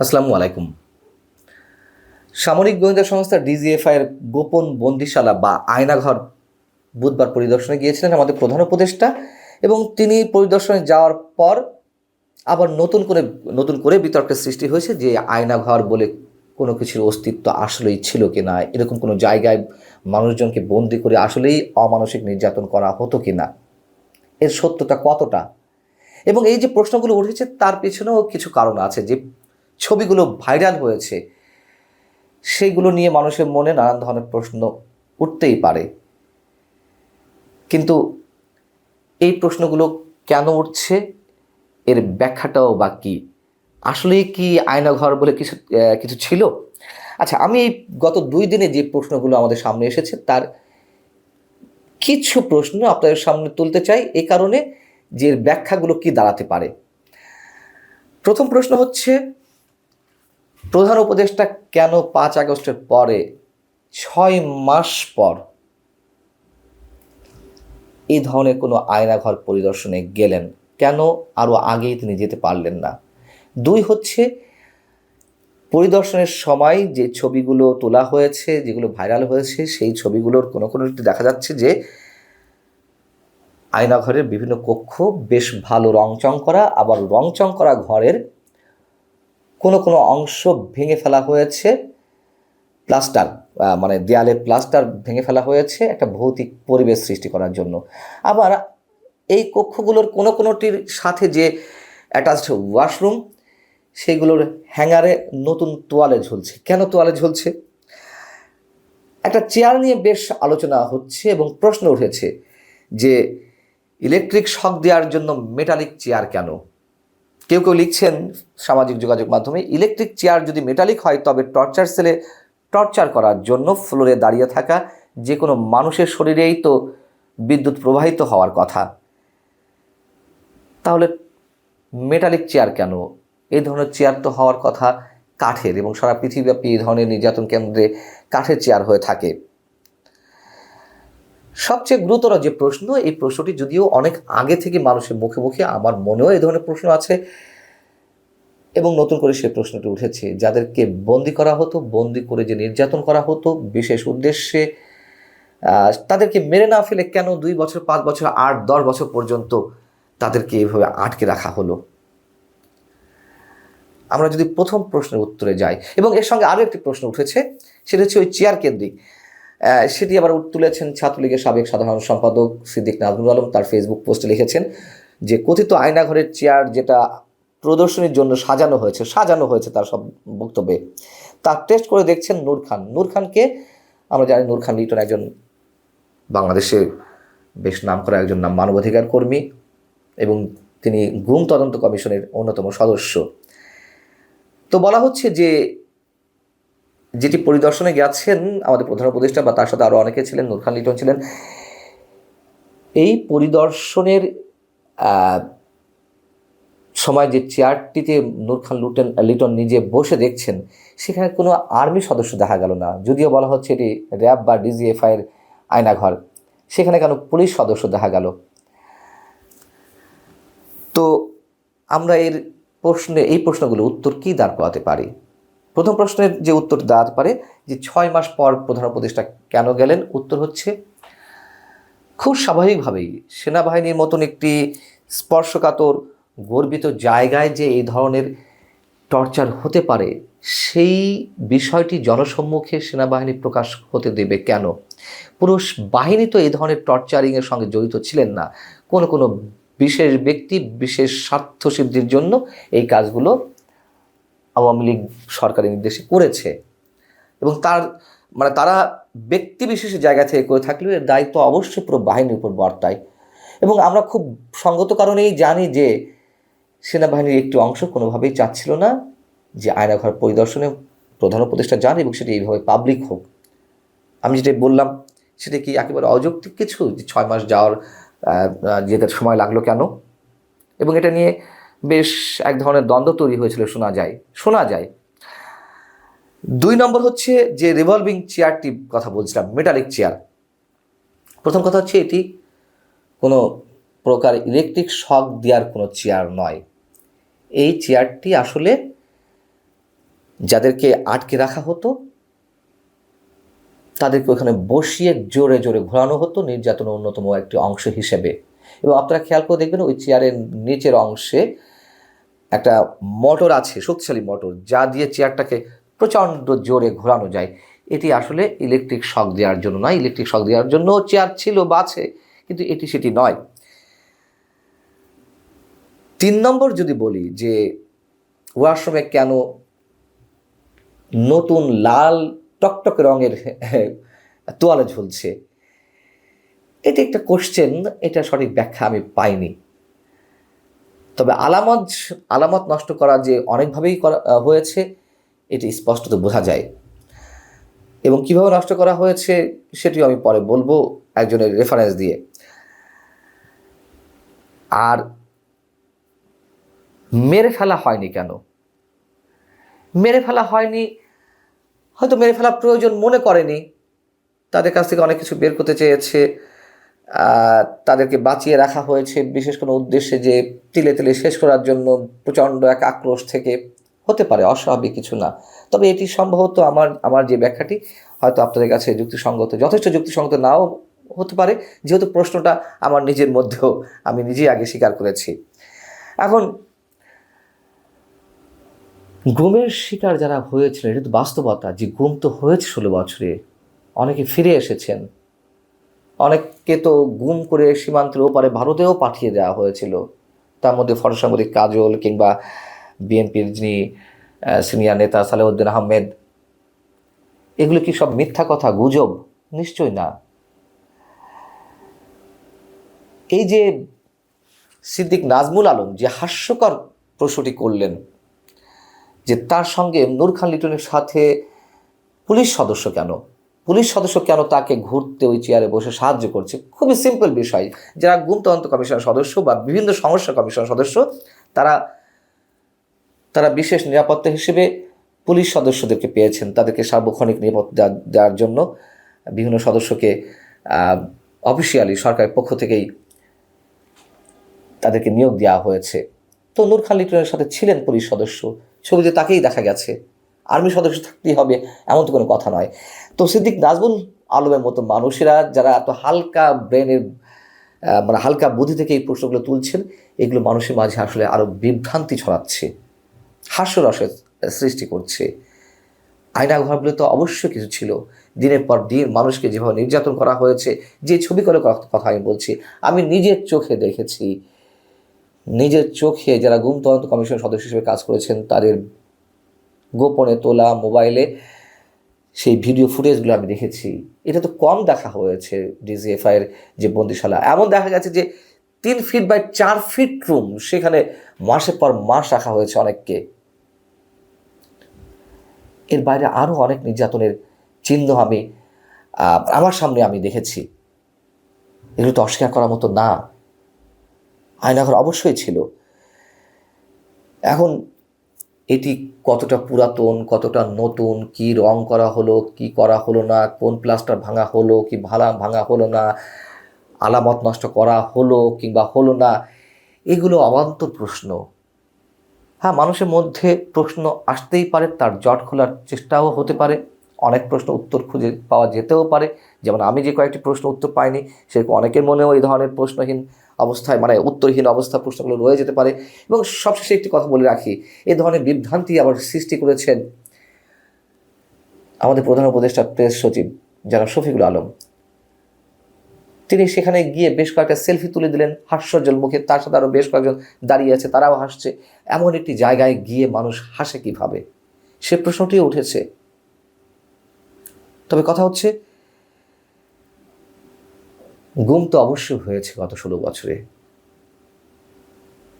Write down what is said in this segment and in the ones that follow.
আসসালামু আলাইকুম। সামরিক গোয়েন্দা সংস্থা ডিজিএফআই এর গোপন বন্দিশালা বা আয়নাঘর বুধবার পরিদর্শনে গিয়েছিলেন আমাদের প্রধান উপদেষ্টা এবং তিনি পরিদর্শনে যাওয়ার পর আবার নতুন করে নতুন করে বিতর্কের সৃষ্টি হয়েছে যে আয়নাঘর বলে কোনো কিছুর অস্তিত্ব আসলেই ছিল কি না এরকম কোনো জায়গায় মানুষজনকে বন্দি করে আসলেই অমানসিক নির্যাতন করা হতো কি না এর সত্যতা কতটা? এবং এই যে প্রশ্নগুলো উঠেছে তার পেছনেও কিছু কারণ আছে যে ছবিগুলো ভাইরাল হয়েছে, সেইগুলো নিয়ে মানুষের মনে নানান ধরনের প্রশ্ন উঠতেই পারে। কিন্তু এই প্রশ্নগুলো কেন উঠছে? এর ব্যাখ্যাটাও বা কী? আসলেই কি আয়নাঘর বলে কিছু কিছু ছিল? আচ্ছা আমি এই গত দুই দিনে যে প্রশ্নগুলো আমাদের সামনে এসেছে, তার কিছু প্রশ্ন আপনাদের সামনে তুলতে চাই এ কারণে যে ব্যাখ্যাগুলো কি দাঁড়াতে পারে। প্রথম প্রশ্ন হচ্ছে প্রধান উপদেষ্টা কেন পাঁচ আগস্টের পরে, ছয় মাস পর এই ধরনের কোনো আয়নাঘর পরিদর্শনে গেলেন? কেন আরও আগেই তিনি যেতে পারলেন না? দুই হচ্ছে, পরিদর্শনের সময় যে ছবিগুলো তোলা হয়েছে, যেগুলো ভাইরাল হয়েছে, সেই ছবিগুলোর কোনো কোনো দেখা যাচ্ছে যে, আয়নাঘরের বিভিন্ন কক্ষ, বেশ ভালো রংচং করা, আবার রংচং করা ঘরের কোনো কোনো অংশ ভেঙে ফেলা হয়েছে, প্লাস্টার মানে দেয়ালে প্লাস্টার ভেঙে ফেলা হয়েছে একটা ভৌতিক পরিবেশ সৃষ্টি করার জন্য। আবার এই কক্ষগুলোর কোনো, কোনোটির সাথে যে অ্যাটাচড ওয়াশরুম সেগুলোর হ্যাঙ্গারে নতুন তোয়ালে ঝুলছে। কেন তোয়ালে ঝুলছে? একটা চেয়ার নিয়ে বেশ আলোচনা হচ্ছে এবং প্রশ্ন উঠেছে যে, ইলেকট্রিক শক দেওয়ার জন্য মেটালিক চেয়ার কেন? কেউ কেউ লিখছেন সামাজিক যোগাযোগ মাধ্যমে, ইলেকট্রিক চেয়ার যদি মেটালিক হয়, তবে টর্চার সেলে টর্চার করার জন্য ফ্লোরে দাঁড়িয়ে থাকা যে কোনো মানুষের শরীরেই তো বিদ্যুৎ প্রবাহিত হওয়ার কথা। তাহলে মেটালিক চেয়ার কেন? এই ধরনের চেয়ার তো হওয়ার কথা কাঠের এবং সারা পৃথিবীব্যাপী এই ধরনের নির্যাতন কেন্দ্রে কাঠের চেয়ার হয়ে থাকে। সবচেয়ে গুরুতর যে প্রশ্ন, এই প্রশ্নটি যদিও অনেক আগে থেকে মানুষের মুখে মুখে, আমার মনেও এই ধরনের প্রশ্ন আছে। এবং নতুন করে সে প্রশ্নটি উঠেছে, যাদেরকে বন্দি করা হতো, বন্দি করে যে নির্যাতন করা হতো, বিশেষ উদ্দেশ্যে তাদেরকে মেরে না ফেলে কেন দুই বছর, পাঁচ বছর, আট, দশ বছর পর্যন্ত তাদেরকে এইভাবে আটকে রাখা হলো? আমরা যদি প্রথম প্রশ্নের উত্তরে যাই, এবং এর সঙ্গে আরও একটি প্রশ্ন উঠেছে, সেটা হচ্ছে ওই চেয়ার কেন্দ্রিক। সেটি আবার তুলেছেন ছাত্রলীগের সাবেক সাধারণ সম্পাদক সিদ্দিক নাজমুল আলম, তার ফেসবুক পোস্টে লিখেছেন যে, কথিত আয়নাঘরের চেয়ার যেটা প্রদর্শনীর জন্য সাজানো হয়েছে সাজানো হয়েছে তার সব বক্তব্যে। তার টেস্ট করে দেখছেন নূর খান। নূর খানকে, আমরা জানি নূর খান লিটন একজন বাংলাদেশে বেশ নাম করা একজন নাম মানবাধিকার কর্মী এবং তিনি গুম তদন্ত কমিশনের অন্যতম সদস্য। তো বলা হচ্ছে যে যেটি পরিদর্শনে গেছেন আমাদের প্রধান উপদেষ্টা বা তার সাথে আরও অনেকে ছিলেন নূর খান লিটন ছিলেন। এই পরিদর্শনের সময় যে চেয়ারটিতে নূর খান লুটেন, লিটন নিজে বসে দেখছেন, সেখানে কোনো আর্মি সদস্য দেখা গেল না। যদিও বলা হচ্ছে এটি র্যাব বা ডিজিএফআই এর আয়নাঘর। সেখানে কেন পুলিশ সদস্য দেখা গেল? তো আমরা এর প্রশ্নে, এই প্রশ্নগুলো উত্তর কী দাঁড় করাতে পারি? প্রথম প্রশ্নের যে উত্তর দাঁড়াতে পারে, যে ছয় মাস পর প্রধান উপদেষ্টা কেন গেলেন? উত্তর হচ্ছে, খুব স্বাভাবিকভাবেই সেনাবাহিনীর মতন একটি স্পর্শকাতর, গর্বিত জায়গায় যে এই ধরনের টর্চার হতে পারে, সেই বিষয়টি জনসম্মুখে সেনাবাহিনী প্রকাশ হতে দেবে কেন? পুরুষ বাহিনী তো এই ধরনের টর্চারিংয়ের সঙ্গে জড়িত ছিলেন না। কোনো কোনো বিশেষ ব্যক্তি, বিশেষ স্বার্থসিদ্ধির জন্য এই কাজগুলো আওয়ামী লীগ সরকারি নির্দেশে করেছে। এবং তার মানে তারা ব্যক্তি বিশেষের জায়গা থেকে করে থাকলেও এর দায়িত্ব অবশ্যই পুরো বাহিনীর উপর বর্তায়। এবং আমরা খুব সঙ্গত কারণেই জানি যে সেনাবাহিনীর একটি অংশ কোনোভাবেই চাচ্ছিল না যে আয়নাঘর পরিদর্শনে প্রধান উপদেষ্টা যান এবং সেটা এইভাবে পাবলিক হোক। আমি যেটা বললাম, সেটা কি একেবারে অযৌক্তিক কিছু যে ছয় মাস যাওয়ার যেতে সময় লাগল কেন? এবং এটা নিয়ে বেশ এক ধরনের দ্বন্দ্ব তৈরি হয়েছিল, শোনা যায় শোনা যায়। দুই নম্বর হচ্ছে যে রিভলভিং চেয়ারটি কথা বলছিলাম মেটালিক চেয়ার প্রথম কথা হচ্ছে এটি কোনো প্রকার ইলেকট্রিক শক দেওয়ার কোনো চেয়ার নয়। এই চেয়ারটি আসলে যাদেরকে আটকে রাখা হতো, তাদেরকে ওখানে বসিয়ে জোরে জোরে ঘোরানো হতো নির্যাতনের অন্যতম একটি অংশ হিসেবে। এবং আপনারা খেয়াল করে দেখবেন ওই চেয়ারের নিচের অংশে একটা মোটর আছে, শক্তিশালী মোটর, যা দিয়ে চেয়ারটাকে প্রচণ্ড জোরে ঘোরানো যায়। এটি আসলে ইলেকট্রিক শক দেওয়ার জন্য নয় ইলেকট্রিক শক দেওয়ার জন্য চেয়ার ছিল বা আছে, কিন্তু এটি সেটি নয়। তিন নম্বর যদি বলি যে ওয়াশরুমে কেন নতুন লাল টকটক রঙের তোয়ালে ঝুলছে, এটি একটা কোশ্চেন এটা সঠিক ব্যাখ্যা আমি পাইনি। তবে আলামত আলামত নষ্ট করা যে অনেকভাবেই করা হয়েছে, এটি স্পষ্টত বোঝা যায়। এবং কীভাবে নষ্ট করা হয়েছে, সেটিও আমি পরে বলব একজনের রেফারেন্স দিয়ে। আর মেরে ফেলা হয়নি কেন? মেরে ফেলা হয়নি, হয়তো মেরে ফেলা প্রয়োজন মনে করেনি, তাদের কাছ থেকে অনেক কিছু বের করতে চেয়েছে তাদেরকে বাঁচিয়ে রাখা হয়েছে, বিশেষ কোনো উদ্দেশ্যে যে তিলে তিলে শেষ করার জন্য প্রচণ্ড এক আক্রোশ থেকে হতে পারে, অস্বাভাবিক কিছু না। তবে এটি সম্ভবত আমার আমার যে ব্যাখ্যাটি, হয়তো আপনাদের কাছে যুক্তিসঙ্গত, যথেষ্ট যুক্তিসঙ্গত নাও হতে পারে, যেহেতু প্রশ্নটা আমার নিজের মধ্যেও আমি নিজেই আগে স্বীকার করেছি। এখন গুমের শিকার যারা হয়েছিলেন, এটা তো বাস্তবতা, যে গুম তো হয়েছে ষোলো বছরে, অনেকে ফিরে এসেছেন। অনেককে তো গুম করে সীমান্তের ওপারে ভারতেও পাঠিয়ে দেওয়া হয়েছিল। তার মধ্যে ফটোসাংবাদিক কাজল কিংবা বিএনপির যিনি সিনিয়র নেতা সালেউদ্দিন আহমেদ, এগুলো কি সব মিথ্যা কথা, গুজব? নিশ্চয় না। এই যে সিদ্দিক নাজমুল আলম যে হাস্যকর প্রশ্নটি করলেন, যে তার সঙ্গে নূর খান লিটনের সাথে পুলিশ সদস্য কেন? পুলিশ সদস্য কেন তাকে ঘুরতে ওই চেয়ারে বসে সাহায্য করছে? খুবই সিম্পল বিষয়। যারা গুম তদন্ত কমিশনের সদস্য বা বিভিন্ন সমস্যা কমিশনের সদস্য, তারা তারা বিশেষ নিরাপত্তা হিসেবে পুলিশ সদস্যদেরকে পেয়েছেন। তাদেরকে সার্বক্ষণিক নিরাপত্তা দেওয়ার জন্য বিভিন্ন সদস্যকে অফিসিয়ালি সরকারের পক্ষ থেকেই তাদেরকে নিয়োগ দেওয়া হয়েছে। তো নূর খান লিটনের সাথে ছিলেন পুলিশ সদস্য। ছবিতে তাকেই দেখা গেছে। আর্মি সদস্য থাকতেই হবে, এমন তো কোনো কথা নয়। তো সিদ্দিক নাজমুল আলমের মতো মানুষেরা যারা এত হালকা ব্রেনের মানে হালকা বুদ্ধি থেকে এই প্রশ্নগুলো তুলছেন, এগুলো মানুষের মাঝে আসলে আরও বিভ্রান্তি ছড়াচ্ছে, হাস্যরসের সৃষ্টি করছে। আয়না ঘরগুলো তো অবশ্যই কিছু ছিল। দিনের পর দিন মানুষকে যেভাবে নির্যাতন করা হয়েছে, যে ছবি করে কথা আমি বলছি, আমি নিজের চোখে দেখেছি। নিজের চোখে যারা গুম তদন্ত কমিশন সদস্য হিসেবে কাজ করেছেন, তাদের গোপনে তোলা, মোবাইলে সেই ভিডিও ফুটেজগুলো আমি দেখেছি। এটা তো কম দেখা হয়েছে ডিজিএফআইয়ের যে বন্দিশালা। এমন দেখা গেছে যে তিন ফিট বাই চার ফিট রুম সেখানে মাসের পর মাস রাখা হয়েছে অনেককে। এর বাইরে আরও অনেক নির্যাতনের চিহ্ন আমি আমার সামনে আমি দেখেছি। এগুলো তো অস্বীকার করার মতো না। আয়নাঘর অবশ্যই ছিল। এখন এটি কতটা পুরাতন, কতটা নতুন, কি রং করা হলো, কি করা হলো না, কোন প্লাস্টার ভাঙা হলো, কি ভালা ভাঙা হলো না, আলামত নষ্ট করা হলো কিংবা হলো না, এগুলো অবান্তর প্রশ্ন। হ্যাঁ মানুষের মধ্যে প্রশ্ন আসতেই পারে, তার জট খোলার চেষ্টাও হতে পারে, অনেক প্রশ্ন উত্তর খুঁজে পাওয়া যেতেও পারে। যেমন আমি যে কয়েকটি প্রশ্ন উত্তর পাইনি সেরকম অনেকের মনেও এই ধরনের প্রশ্নহীন অবস্থায় মানে উত্তরহীন অবস্থা প্রশ্নগুলো রয়ে যেতে পারে। এবং সবশেষে একটি কথা বলে রাখি, এ ধরনের বিভ্রান্তি আবার সৃষ্টি করেছেন আমাদের প্রধান উপদেষ্টা প্রেস সচিব যারা শফিকুল আলম। তিনি সেখানে গিয়ে বেশ কয়েকটা সেলফি তুলে দিলেন, হাস্যজ্জ্বল মুখে। তার সাথে আরও বেশ কয়েকজন দাঁড়িয়ে আছে, তারাও হাসছে। এমন একটি জায়গায় গিয়ে মানুষ হাসে কীভাবে? সে প্রশ্নটিও উঠেছে। তবে কথা হচ্ছে গুম তো অবশ্যই হয়েছে গত ষোলো বছরে।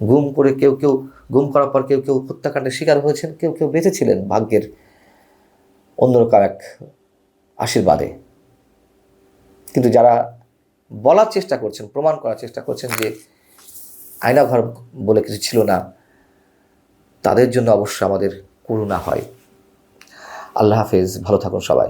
গুম করে কেউ কেউ, গুম করার পর কেউ কেউ হত্যাকাণ্ডের শিকার হয়েছেন, কেউ কেউ বেঁচেছিলেন ভাগ্যের অন্যরকম এক আশীর্বাদে। কিন্তু যারা বলার চেষ্টা করছেন, প্রমাণ করার চেষ্টা করছেন যে আয়নাঘর বলে কিছু ছিল না, তাদের জন্য অবশ্য আমাদের করুণা হয়। আল্লাহ হাফেজ, ভালো থাকুন সবাই।